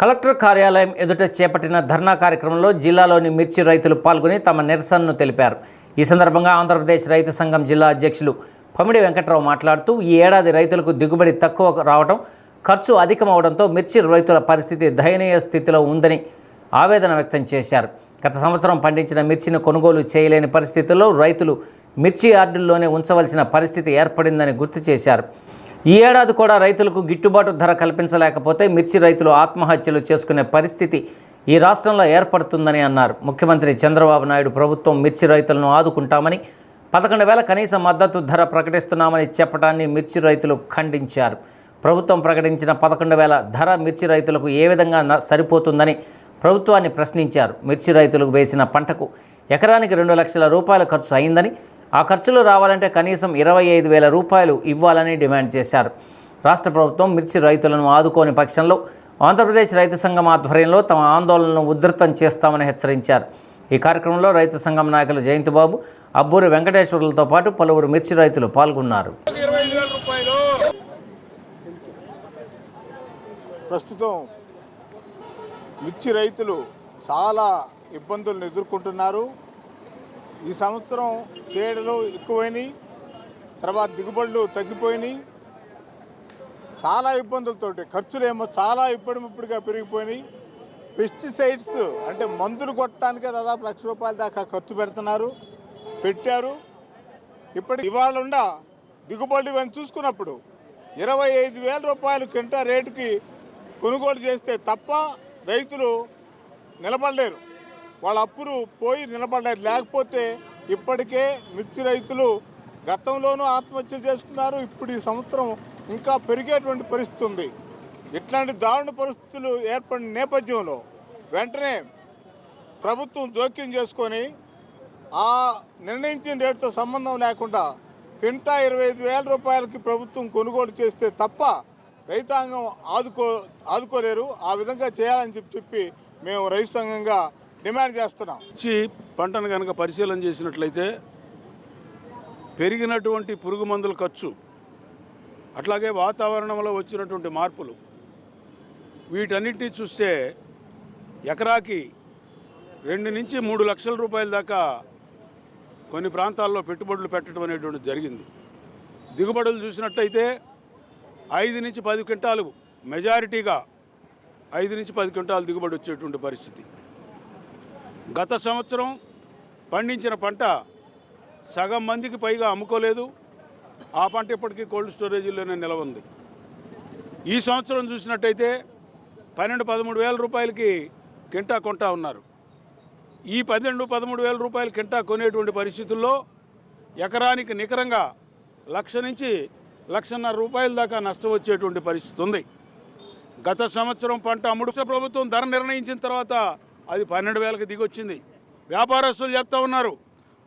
Collector కార్యాలయం ఎదుట చేపట్టిన ధర్నా కార్యక్రమంలో జిల్లాలోని మిర్చి రైతులు పాల్గొని తమ నిరసనను తెలిపారు. ఈ సందర్భంగా ఆంధ్రప్రదేశ్ రైతు సంఘం జిల్లా అధ్యక్షులు పమిడి వెంకట్రావు మాట్లాడుతూ ఈ ఏడాది రైతులకు దిగుబడి తక్కువ రావడం ఖర్చు అధికమవడంతో మిర్చి రైతుల పరిస్థితి దయనీయ స్థితిలో ఉందని ఆవేదన వ్యక్తం చేశారు. గత సంవత్సరం పండించిన మిర్చిని కొనుగోలు చేయలేని పరిస్థితుల్లో రైతులు మిర్చి యార్డుల్లోనే ఉంచవలసిన పరిస్థితి ఏర్పడిందని గుర్తు చేశారు. ఈ ఏడాది కూడా రైతులకు గిట్టుబాటు ధర కల్పించలేకపోతే మిర్చి రైతులు ఆత్మహత్యలు చేసుకునే పరిస్థితి ఈ రాష్ట్రంలో ఏర్పడుతుందని అన్నారు. ముఖ్యమంత్రి చంద్రబాబు నాయుడు ప్రభుత్వం మిర్చి రైతులను ఆదుకుంటామని పదకొండు వేల కనీస మద్దతు ధర ప్రకటిస్తున్నామని చెప్పడాన్ని మిర్చి రైతులు ఖండించారు. ప్రభుత్వం ప్రకటించిన పదకొండు వేల ధర మిర్చి రైతులకు ఏ విధంగా సరిపోతుందని ప్రభుత్వాన్ని ప్రశ్నించారు. మిర్చి రైతులకు వేసిన పంటకు ఎకరానికి రెండు లక్షల రూపాయల ఖర్చు అయిందని ఆ ఖర్చులు రావాలంటే కనీసం ఇరవై ఐదు వేల రూపాయలు ఇవ్వాలని డిమాండ్ చేశారు. రాష్ట్ర ప్రభుత్వం మిర్చి రైతులను ఆదుకోని పక్షంలో ఆంధ్రప్రదేశ్ రైతు సంఘం ఆధ్వర్యంలో తమ ఆందోళనను ఉధృతం చేస్తామని హెచ్చరించారు. ఈ కార్యక్రమంలో రైతు సంఘం నాయకులు జయంతిబాబు అబ్బూరి వెంకటేశ్వర్లతో పాటు పలువురు మిర్చి రైతులు పాల్గొన్నారు. ప్రస్తుతం మిర్చి రైతులు చాలా ఇబ్బందులను ఎదుర్కొంటున్నారు. ఈ సంవత్సరం చేయడలు ఎక్కువైనాయి తర్వాత దిగుబడులు తగ్గిపోయినాయి. చాలా ఇబ్బందులతోటి ఖర్చులేమో చాలా ఇప్పటికిప్పుడుగా పెరిగిపోయినాయి. పెస్టిసైడ్స్ అంటే మందులు కొట్టడానికే దాదాపు లక్ష రూపాయల దాకా ఖర్చు పెడుతున్నారు పెట్టారు. ఇప్పటి ఇవాళ ఉండ దిగుబడి అని చూసుకున్నప్పుడు ఇరవై ఐదు వేల రూపాయలు క్వింటా రేటుకి కొనుగోలు చేస్తే తప్ప రైతులు నిలబడలేరు. వాళ్ళ అప్పులు పోయి నిలబడ్డారు లేకపోతే ఇప్పటికే మిర్చి రైతులు గతంలోనూ ఆత్మహత్యలు చేసుకున్నారు. ఇప్పుడు ఈ సంవత్సరం ఇంకా పెరిగేటువంటి పరిస్థితి ఉంది. ఇట్లాంటి దారుణ పరిస్థితులు ఏర్పడిన నేపథ్యంలో వెంటనే ప్రభుత్వం జోక్యం చేసుకొని ఆ నిర్ణయించిన రేటుతో సంబంధం లేకుండా కింటా ఇరవై ఐదు వేల రూపాయలకి ప్రభుత్వం కొనుగోలు చేస్తే తప్ప రైతాంగం ఆదుకో ఆదుకోలేరు. ఆ విధంగా చేయాలని చెప్పి చెప్పి మేము రైతు సంఘంగా డిమాండ్ చేస్తున్నాం. మిర్చి పంటను కనుక పరిశీలన చేసినట్లయితే పెరిగినటువంటి పురుగు మందుల ఖర్చు అట్లాగే వాతావరణంలో వచ్చినటువంటి మార్పులు వీటన్నిటినీ చూస్తే ఎకరాకి రెండు నుంచి మూడు లక్షల రూపాయల దాకా కొన్ని ప్రాంతాల్లో పెట్టుబడులు పెట్టడం అనేటువంటిది జరిగింది. దిగుబడులు చూసినట్టయితే ఐదు నుంచి పది క్వింటాలు మెజారిటీగా ఐదు నుంచి పది క్వింటాలు దిగుబడి వచ్చేటువంటి పరిస్థితి. గత సంవత్సరం పండించిన పంట సగం మందికి పైగా అమ్ముకోలేదు. ఆ పంట ఇప్పటికీ కోల్డ్ స్టోరేజీలోనే నిలవ ఉంది ఈ సంవత్సరం చూసినట్టయితే పన్నెండు పదమూడు వేల రూపాయలకి కింటా కొంటా ఉన్నారు. ఈ పన్నెండు పదమూడు వేల రూపాయలు కింటా కొనేటువంటి పరిస్థితుల్లో ఎకరానికి నికరంగా లక్ష నుంచి లక్షన్నర రూపాయల దాకా నష్టం వచ్చేటువంటి పరిస్థితి ఉంది. గత సంవత్సరం పంట అమ్ముడు ప్రభుత్వం ధర నిర్ణయించిన తర్వాత అది పన్నెండు వేలకు దిగొచ్చింది. వ్యాపారస్తులు చెప్తా ఉన్నారు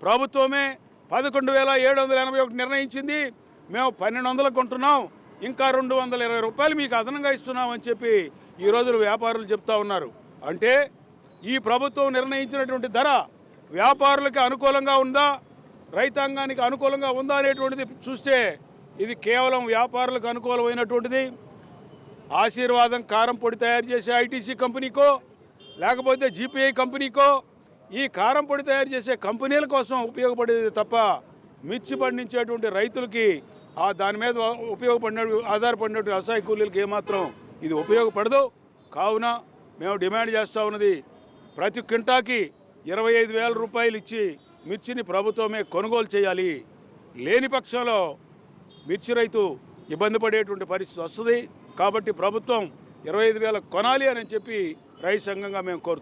ప్రభుత్వమే పదకొండు వేల ఏడు వందల ఎనభై ఒకటి నిర్ణయించింది మేము పన్నెండు వందలకు కొంటున్నాం ఇంకా రెండు వందల ఇరవై రూపాయలు మీకు అదనంగా ఇస్తున్నాం అని చెప్పి ఈ రోజులు వ్యాపారులు చెప్తా ఉన్నారు. అంటే ఈ ప్రభుత్వం నిర్ణయించినటువంటి ధర వ్యాపారులకు అనుకూలంగా ఉందా రైతాంగానికి అనుకూలంగా ఉందా అనేటువంటిది చూస్తే ఇది కేవలం వ్యాపారులకు అనుకూలమైనటువంటిది. ఆశీర్వాదం కారం పొడి తయారు చేసే ఐటీసీ కంపెనీకో లేకపోతే జీపీఐ కంపెనీకో ఈ కారం పొడి తయారు చేసే కంపెనీల కోసం ఉపయోగపడేది తప్ప మిర్చి పండించేటువంటి రైతులకి ఆ దాని మీద ఉపయోగపడిన ఆధారపడినటువంటి వ్యవసాయ కూలీలకి ఏమాత్రం ఇది ఉపయోగపడదు. కావున మేము డిమాండ్ చేస్తూ ఉన్నది ప్రతి క్వింటాకి ఇరవై ఐదు వేల రూపాయలు ఇచ్చి మిర్చిని ప్రభుత్వమే కొనుగోలు చేయాలి. లేని పక్షంలో మిర్చి రైతు ఇబ్బంది పడేటువంటి పరిస్థితి వస్తుంది. కాబట్టి ప్రభుత్వం ఇరవై ఐదు వేల కొనాలి అని చెప్పి రైతు సంఘంగా మేము కోరుతాం